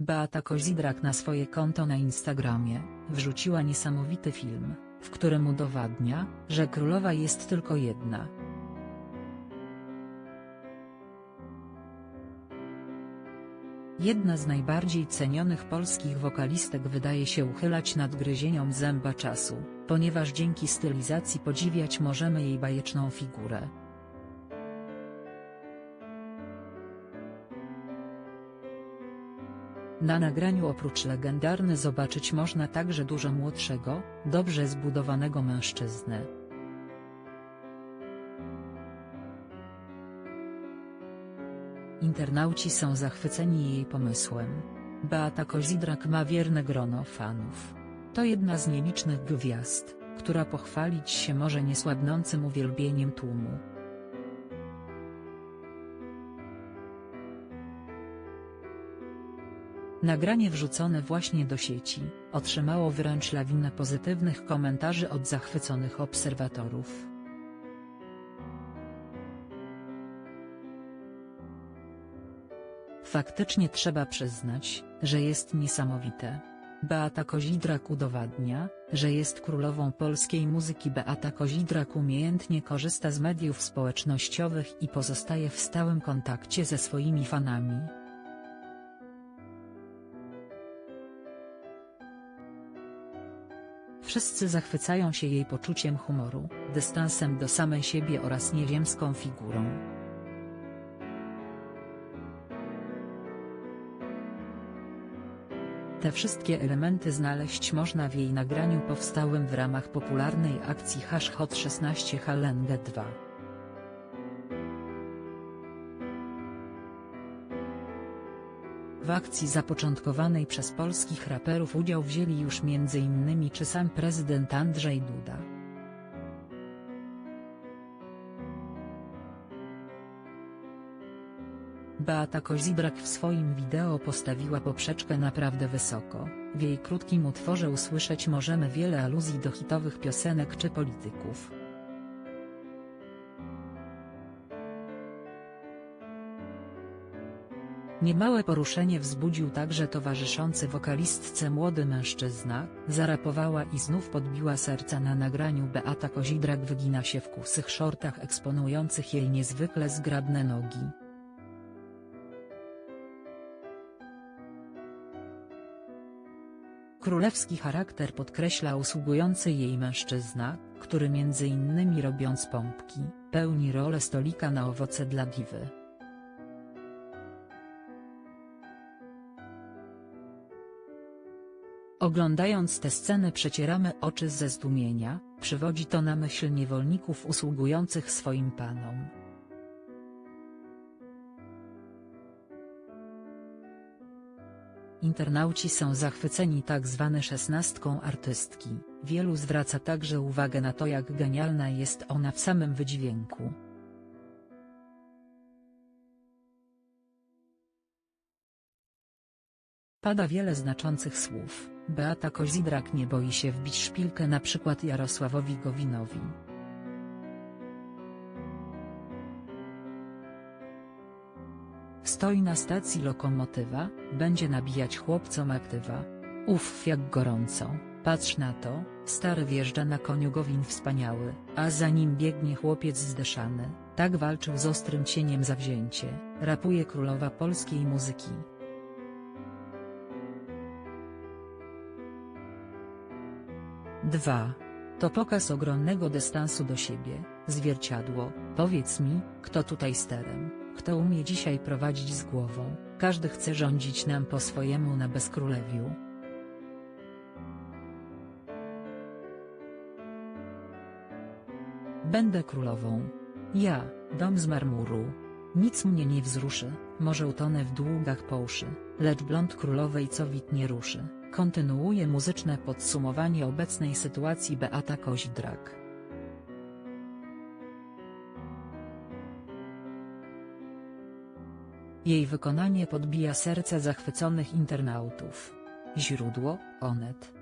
Beata Kozidrak na swoje konto na Instagramie, wrzuciła niesamowity film, w którym udowadnia, że królowa jest tylko jedna. Jedna z najbardziej cenionych polskich wokalistek wydaje się uchylać nadgryzieniom zęba czasu, ponieważ dzięki stylizacji podziwiać możemy jej bajeczną figurę. Na nagraniu oprócz legendarny zobaczyć można także dużo młodszego, dobrze zbudowanego mężczyznę. Internauci są zachwyceni jej pomysłem. Beata Kozidrak ma wierne grono fanów. To jedna z nielicznych gwiazd, która pochwalić się może niesłabnącym uwielbieniem tłumu. Nagranie wrzucone właśnie do sieci, otrzymało wręcz lawinę pozytywnych komentarzy od zachwyconych obserwatorów. Faktycznie trzeba przyznać, że jest niesamowite. Beata Kozidrak udowadnia, że jest królową polskiej muzyki. Beata Kozidrak umiejętnie korzysta z mediów społecznościowych i pozostaje w stałym kontakcie ze swoimi fanami. Wszyscy zachwycają się jej poczuciem humoru, dystansem do samej siebie oraz nieziemską figurą. Te wszystkie elementy znaleźć można w jej nagraniu powstałym w ramach popularnej akcji Hot 16 Halenge 2. W akcji zapoczątkowanej przez polskich raperów udział wzięli już m.in. czy sam prezydent Andrzej Duda. Beata Kozidrak w swoim wideo postawiła poprzeczkę naprawdę wysoko, w jej krótkim utworze usłyszeć możemy wiele aluzji do hitowych piosenek czy polityków. Niemałe poruszenie wzbudził także towarzyszący wokalistce młody mężczyzna, zarapowała i znów podbiła serca na nagraniu Beata Kozidrak wygina się w kusych shortach eksponujących jej niezwykle zgrabne nogi. Królewski charakter podkreśla usługujący jej mężczyzna, który między innymi robiąc pompki, pełni rolę stolika na owoce dla diwy. Oglądając tę scenę przecieramy oczy ze zdumienia, przywodzi to na myśl niewolników usługujących swoim panom. Internauci są zachwyceni tak zwane szesnastką artystki, wielu zwraca także uwagę na to jak genialna jest ona w samym wydźwięku. Pada wiele znaczących słów, Beata Kozidrak nie boi się wbić szpilkę na przykład Jarosławowi Gowinowi. Stoi na stacji lokomotywa, będzie nabijać chłopcom aktywa. Uff jak gorąco, patrz na to, stary wjeżdża na koniu Gowin wspaniały, a za nim biegnie chłopiec zdeszany, tak walczył z ostrym cieniem zawzięcie, rapuje królowa polskiej muzyki. Dwa. To pokaz ogromnego dystansu do siebie, zwierciadło, powiedz mi, kto tutaj sterem, kto umie dzisiaj prowadzić z głową, każdy chce rządzić nam po swojemu na bezkrólewiu. Będę królową. Ja, dom z marmuru. Nic mnie nie wzruszy, może utonę w długach po uszy, lecz blond królowej co wit nie ruszy. Kontynuuje muzyczne podsumowanie obecnej sytuacji Beata Kozidrak. Jej wykonanie podbija serce zachwyconych internautów. Źródło, Onet.